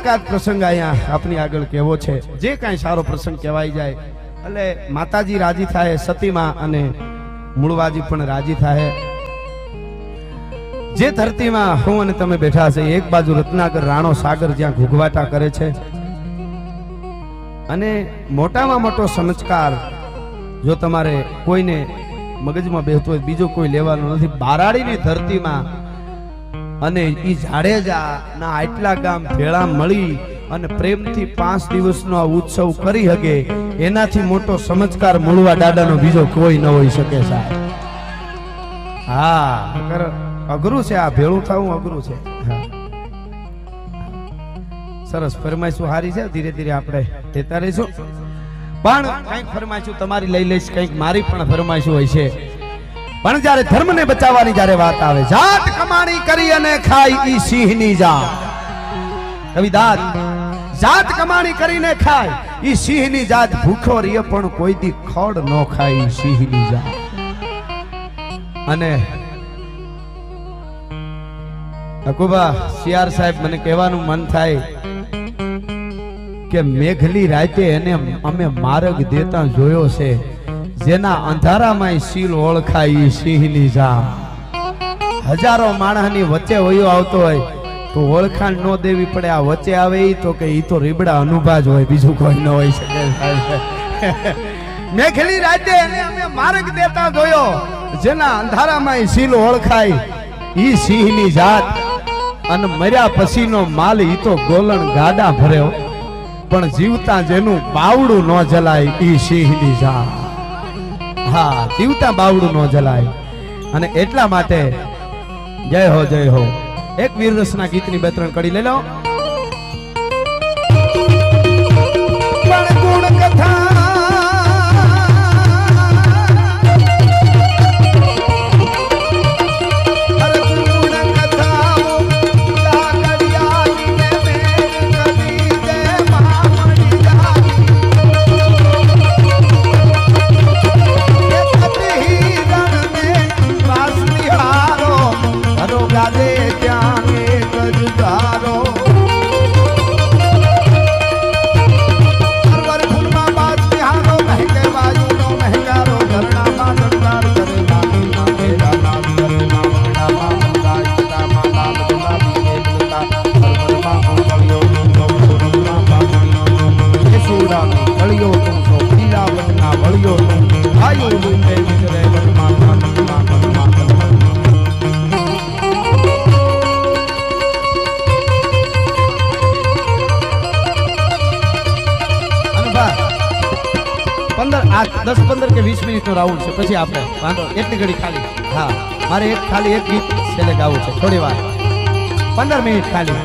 એકાદ પ્રસંગ અહીંયા આપની આગળ કેવો છે? જે કાંઈ સારો પ્રસંગ કહેવાય જાય. એટલે માતાજી રાજી થાય સતીમાં અને મૂળવાજી પણ રાજી થાય. જે ધરતીમાં હું અને તમે બેઠા છે, એક બાજુ રત્નાકર રાણો સાગર જ્યાં ઘૂઘવાટા કરે છે. અને મોટામાં મોટો સમજકાર જો તમારે કોઈને મગજમાં બેસતો હોય, બીજો કોઈ લેવાનો નથી. બારાડીની ધરતીમાં અને ઈ જાડેજા ના આટલા ગામ ભેળા મળી અને પ્રેમથી પાંચ દિવસનો આ ઉત્સવ કરી શકે એનાથી મોટો સમજકાર મૂળવા દાદાનો બીજો કોઈ ન હોઈ શકે સાહેબ. હા અઘરું છે આ ભેળું થવું અઘરું છે. સરસ, ફરમાઈશું, હારી છે? ધીરે ધીરે આપણે લેતા રહીશું. પણ કંઈક ફરમાઈશું, તમારી લઈ લઈશ, કંઈક મારી પણ ફરમાઈશું હોય છે. પણ જ્યારે ધર્મને બચાવવાની જ્યારે વાત આવે, જાત કમાણી કરી અને ખાય ઈ સિંહની જાત. કવિદાત જાત કમાણી કરીને ખાય ઈ સિંહની જાત. ભૂખો રીએ પણ કોઈ દી ખડ ન ખાય ઈ સિંહની જાત. અને અકુબા સિયાર સાહેબ, મને કહેવાનું મન થાય કે મેઘલી રાતે એને અમે માર્ગ દેતા જોયો છે. જેના અંધારામાં શીલ ઓળખાય એ સિંહની જા હજારો માણસની વચ્ચે વયો આવતો હોય, તો ઓળખાણ ન દેવી પડે, આ વચ્ચે આવે એ તો કે એ તો રીબડા અનુભા જ હોય, બીજું કોઈ ન હોય શકે. મેઘલી રાતે એને અમે માર્ગ દેતા જોયો, જેના અંધારામાં શીલ ઓળખાય ઈ સિંહની જાત. અને મર્યા પછીનો માલ ઈ તો ગોલણ ગાડા ભર્યો, પણ જીવતા જેનું બાવડું ન જલાય ઈ સિંહની જાત. હા, જીવતા બાવડું ન જલાય. અને એટલા માટે જય હો જય હો. એક વીર રસના ગીતની બે, ત્રણ કડી લઈ લો. આ દસ પંદર કે વીસ મિનિટનો રાઉન્ડ છે, પછી આપણે એટલી ઘડી ખાલી. હા, મારે એક ખાલી એક ગીત છેલ્લે ગાવું છે, થોડી વાર. પંદર મિનિટ ખાલી.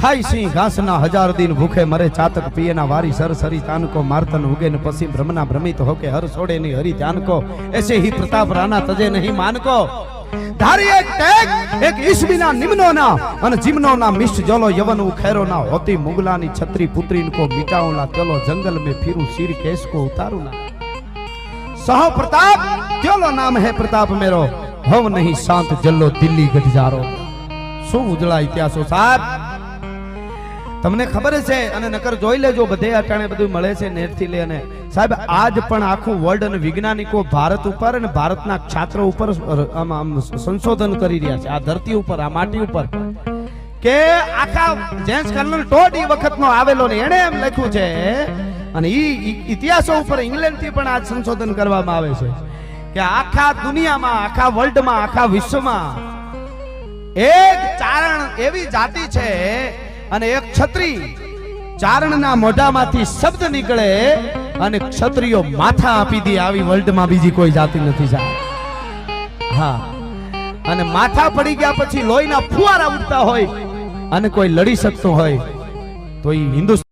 ખાઈ સિંહ ઘાસના હજાર દિન ભૂખે મરે, ચાતક પિયેના વારી સરસરી તાનકો મારતન ઉગે ને પછી ભ્રમના ભ્રમિત હોકે, હર છોડે ની હરી જાનકો એસે હી પ્રતાપ રાના તજે નહીં માનકો. ધારી એક ટેક એક ઈસબીના નિમનોના અને જીમનોના મિષ્ટ જલો યવન ઉખેરોના હોતી મુગલાની છત્રી પુત્રીન કો મિટાઉલા ચલો જંગલ મે ફિરું સિર કેસ કો ઉતારું ના. સહ પ્રતાપ ચલો નામ હે પ્રતાપ મેરો, હવ નહીં શાંત જલ્લો દિલ્હી ગઢ જારો શું ઉજળા ઇતિહાસો સાહેબ? તમને ખબર છે, અને નકર જોઈ લેજો, બધે અટાણે બધું મળે છે નેટથી લે અને સાહેબ, આજ પણ આખું વર્લ્ડ અને વૈજ્ઞાનિકો ભારત ઉપર અને ભારતના છાત્રો ઉપર સંશોધન કરી રહ્યા છે. આ ધરતી ઉપર, આ માટી ઉપર. કે આખા જેમ્સ કર્નલ ટોડ વખતનો આવેલો ને એણે એમ લખ્યું છે, અને ઈ ઇતિહાસો ઉપર ઇંગ્લેન્ડથી પણ આજ સંશોધન કરવામાં આવે છે, કે આખા દુનિયામાં, આખા વર્લ્ડમાં આખા વિશ્વમાં એક ચારણ એવી જાતિ છે અને એક છત્રી ચારણના મોઢામાંથી શબ્દ નીકળે અને ક્ષત્રિયો માથા આપી દે આવી વર્લ્ડમાં બીજી કોઈ જાતિ નથી સાહેબ. હા. અને માથા પડી ગયા પછી લોહીના ફુવારા ઉડતા હોય અને કોઈ લડી શકતો હોય તો એ હિન્દુસ્તાન